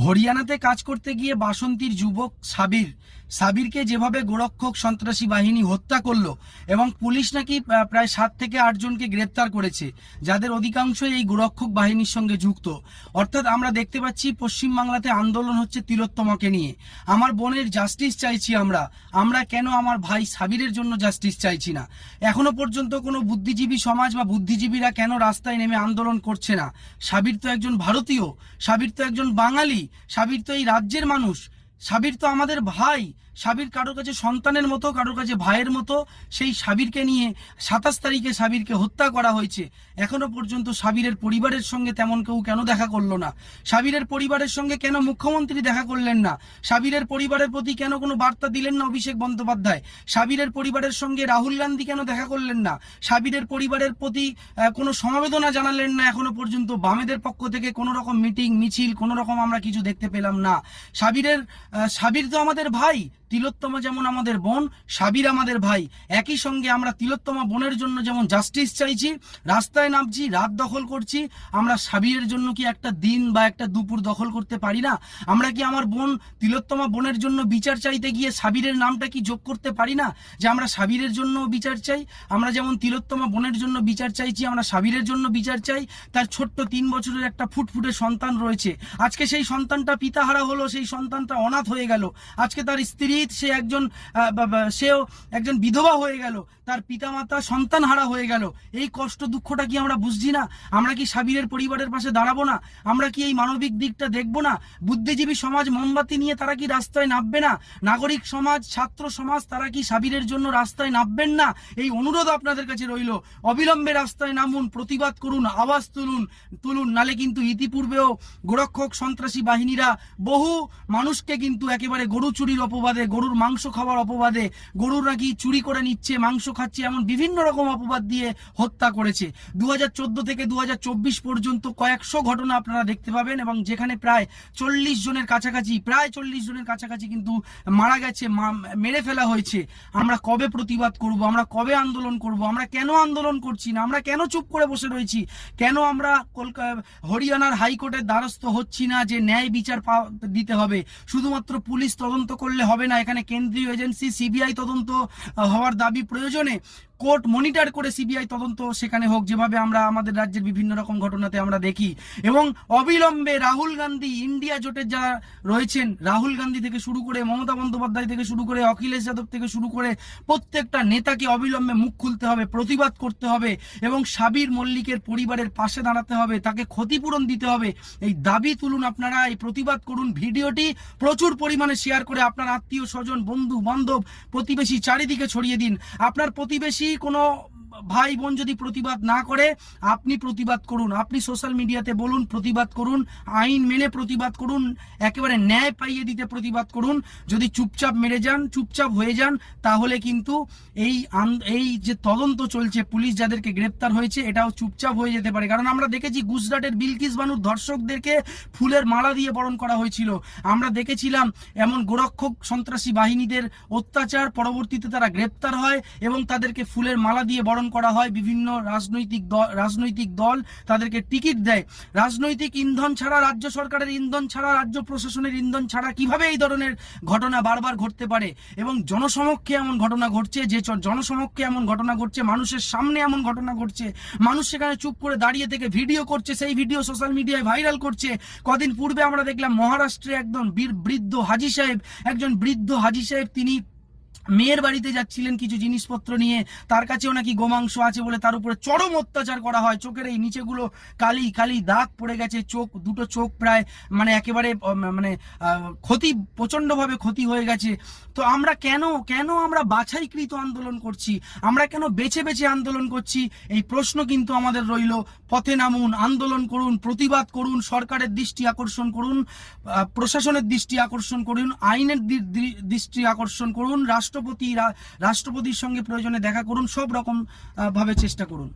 হরিয়ানাতে কাজ করতে গিয়ে বাসন্তীর যুবক সাবির সাবিরকে যেভাবে গোরক্ষক সন্ত্রাসী বাহিনী হত্যা করল এবং পুলিশ নাকি প্রায় সাত থেকে আটজনকে গ্রেপ্তার করেছে, যাদের অধিকাংশই এই গোরক্ষক বাহিনীর সঙ্গে যুক্ত। অর্থাৎ আমরা দেখতে পাচ্ছি পশ্চিমবাংলাতে আন্দোলন হচ্ছে তিলোত্তমাকে নিয়ে। আমার বোনের জাস্টিস চাইছি আমরা। আমরা কেন আমার ভাই সাবিরের জন্য জাস্টিস চাইছি না? এখনও পর্যন্ত কোনো বুদ্ধিজীবী সমাজ বা বুদ্ধিজীবীরা কেন রাস্তায় নেমে আন্দোলন করছে না? সাবির তো একজন ভারতীয়, সাবির তো একজন বাঙালি, সাবির তো এই রাজ্যের মানুষ, সাবির তো আমাদের ভাই সাবির কারোর কাছে সন্তানের মতো, কারোর কাছে ভাইয়ের মতো, সেই সাবিরকে নিয়ে সাতাশ তারিখে সাবিরকে হত্যা করা হয়েছে। এখনও পর্যন্ত সাবিরের পরিবারের সঙ্গে তেমন কেউ কেন দেখা করল না? সাবিরের পরিবারের সঙ্গে কেন মুখ্যমন্ত্রী দেখা করলেন না? সাবিরের পরিবারের প্রতি কেন কোনো বার্তা দিলেন না অভিষেক বন্দ্যোপাধ্যায়? সাবিরের পরিবারের সঙ্গে রাহুল গান্ধী কেন দেখা করলেন না? সাবিরের পরিবারের প্রতি কোনো সমবেদনা জানালেন না এখনও পর্যন্ত? বামেদের পক্ষ থেকে কোনো রকম মিটিং, মিছিল, কোনো রকম আমরা কিছু দেখতে পেলাম না। সাবিরের সাবির তো আমাদের ভাই। তিলোত্তমা যেমন আমাদের বোন, সাবির আমাদের ভাই। একই সঙ্গে আমরা তিলোত্তমা বোনের জন্য যেমন জাস্টিস চাইছি, রাস্তায় নামছি, রাত দখল করছি, আমরা সাবিরের জন্য কি একটা দিন বা একটা দুপুর দখল করতে পারি না? আমরা কি আমার বোন তিলোত্তমা বোনের জন্য বিচার চাইতে গিয়ে সাবিরের নামটা কি যোগ করতে পারি না? যে আমরা সাবিরের জন্য বিচার চাই, আমরা যেমন তিলোত্তমা বোনের জন্য বিচার চাইছি, আমরা সাবিরের জন্য বিচার চাই, তার ছোট্ট তিন বছরের একটা ফুটফুটে সন্তান রয়েছে। আজকে সেই সন্তানটা পিতাহারা হলো, সেই সন্তানটা অনাথ হয়ে গেল। আজকে তার স্ত্রী সে একজন সেও একজন বিধবা হয়ে গেল। তার পিতামাতা সন্তান হারা হয়ে গেল। এই কষ্ট দুঃখটা কি আমরা বুঝছি না? আমরা কি সাবিরের পরিবারের পাশে দাঁড়াবো না? আমরা কি এই মানবিক দিকটা দেখব না? বুদ্ধিজীবী সমাজ মোমবাতি নিয়ে তারা কি রাস্তায় নামবে না? নাগরিক সমাজ, ছাত্র সমাজ তারা কি সাবিরের জন্য রাস্তায় নামবেন না? এই অনুরোধ আপনাদের কাছে রইল। অবিলম্বে রাস্তায় নামুন, প্রতিবাদ করুন, আওয়াজ তুলুন তুলুন। নালে কিন্তু ইতিপূর্বেও গোরক্ষক সন্ত্রাসী বাহিনীরা বহু মানুষকে কিন্তু একেবারে গরু চুরির অপবাদে, গরুর মাংস খাওয়ার অপবাদে, গরুর নাকি চুরি করে নিচ্ছে, মাংস খাচ্ছে এমন বিভিন্ন রকম অপবাদ দিয়ে হত্যা করেছে। দু হাজার চোদ্দ থেকে দু হাজার চব্বিশ পর্যন্ত কয়েকশো ঘটনা আপনারা দেখতে পাবেন এবং যেখানে প্রায় চল্লিশ জনের কাছাকাছি, প্রায় চল্লিশ জনের কাছাকাছি কিন্তু মারা গেছে মেরে ফেলা হয়েছে। আমরা কবে প্রতিবাদ করব? আমরা কবে আন্দোলন করব? আমরা কেন আন্দোলন করছি না? আমরা কেন চুপ করে বসে রয়েছি? কেন আমরা কলকাতা হরিয়ানার হাইকোর্টের দ্বারস্থ হচ্ছি না যে ন্যায় বিচার দিতে হবে? শুধুমাত্র পুলিশ তদন্ত করলে হবে না। এখানে কেন্দ্রীয় এজেন্সি, সিবিআই তদন্ত হওয়ার দাবি প্রয়োজনে morning কোর্ট মনিটর করে সিবিআই তদন্ত সেখানে হোক, যেভাবে আমরা আমাদের রাজ্যের বিভিন্ন রকম ঘটনাতে আমরা দেখি। এবং অবিলম্বে রাহুল গান্ধী, ইন্ডিয়া জোটের যারা রয়েছেন, রাহুল গান্ধী থেকে শুরু করে মমতা বন্দ্যোপাধ্যায় থেকে শুরু করে অখিলেশ যাদব থেকে শুরু করে প্রত্যেকটা নেতাকে অবিলম্বে মুখ খুলতে হবে, প্রতিবাদ করতে হবে, এবং সাবির মল্লিকের পরিবারের পাশে দাঁড়াতে হবে, তাকে ক্ষতিপূরণ দিতে হবে। এই দাবি তুলুন আপনারা, এই প্রতিবাদ করুন ভিডিওটি, প্রচুর পরিমাণে শেয়ার করে আপনার আত্মীয় স্বজন বন্ধু বান্ধব প্রতিবেশী চারিদিকে ছড়িয়ে দিন। আপনার প্রতিবেশী কোনো ভাই বোন যদি প্রতিবাদ না করে, আপনি প্রতিবাদ করুন। আপনি সোশ্যাল মিডিয়াতে বলুন, প্রতিবাদ করুন, আইন মেনে প্রতিবাদ করুন, একেবারে ন্যায় পাইয়ে দিতে প্রতিবাদ করুন। যদি চুপচাপ মেরে যান, চুপচাপ হয়ে যান, তাহলে কিন্তু এই এই যে তদন্ত চলছে, পুলিশ যাদেরকে গ্রেপ্তার হয়েছে, এটাও চুপচাপ হয়ে যেতে পারে। কারণ আমরা দেখেছি গুজরাটের বিলকিস বানুর ধর্ষকদেরকে ফুলের মালা দিয়ে বরণ করা হয়েছিল। আমরা দেখেছিলাম এমন গোরক্ষক সন্ত্রাসী বাহিনীদের অত্যাচার, পরবর্তীতে তারা গ্রেপ্তার হয় এবং তাদেরকে ফুলের মালা দিয়ে বরণ করা হয়, বিভিন্ন রাজনৈতিক দল রাজনৈতিক দল তাদেরকে টিকিট দেয়। রাজনৈতিক ইন্ধন ছাড়া, রাজ্য সরকারের ইন্ধন ছাড়া, রাজ্য প্রশাসনের ইন্ধন ছাড়া কীভাবে এই ধরনের ঘটনা বারবার ঘটতে পারে? এবং জনসমক্ষে এমন ঘটনা ঘটছে যে জনসমক্ষে এমন ঘটনা ঘটছে, মানুষের সামনে এমন ঘটনা ঘটছে, মানুষ সেখানে চুপ করে দাঁড়িয়ে থেকে ভিডিও করছে, সেই ভিডিও সোশ্যাল মিডিয়ায় ভাইরাল করছে। কদিন পূর্বে আমরা দেখলাম মহারাষ্ট্রে একদম বীর বৃদ্ধ হাজি সাহেব, একজন বৃদ্ধ হাজি সাহেব, তিনি মেয়ের বাড়িতে যাচ্ছিলেন কিছু জিনিসপত্র নিয়ে, তার কাছেও নাকি গোমাংস আছে বলে তার উপরে চরম অত্যাচার করা হয়। চোখের এই নিচেগুলো কালি কালি দাগ পড়ে গেছে, চোখ, দুটো চোখ প্রায় মানে একেবারে মানে ক্ষতি, প্রচণ্ডভাবে ক্ষতি হয়ে গেছে। তো আমরা কেন কেন আমরা বাছাইকৃত আন্দোলন করছি? আমরা কেন বেছে বেছে আন্দোলন করছি? এই প্রশ্ন কিন্তু আমাদের রইল। পথে নামুন, আন্দোলন করুন, প্রতিবাদ করুন, সরকারের দৃষ্টি আকর্ষণ করুন প্রশাসনের দৃষ্টি আকর্ষণ করুন, আইনের দৃষ্টি আকর্ষণ করুন রাষ্ট্রপতি রাষ্ট্রপতির সঙ্গে প্রয়োজনে দেখা করুন সব রকম ভাবে চেষ্টা করুন।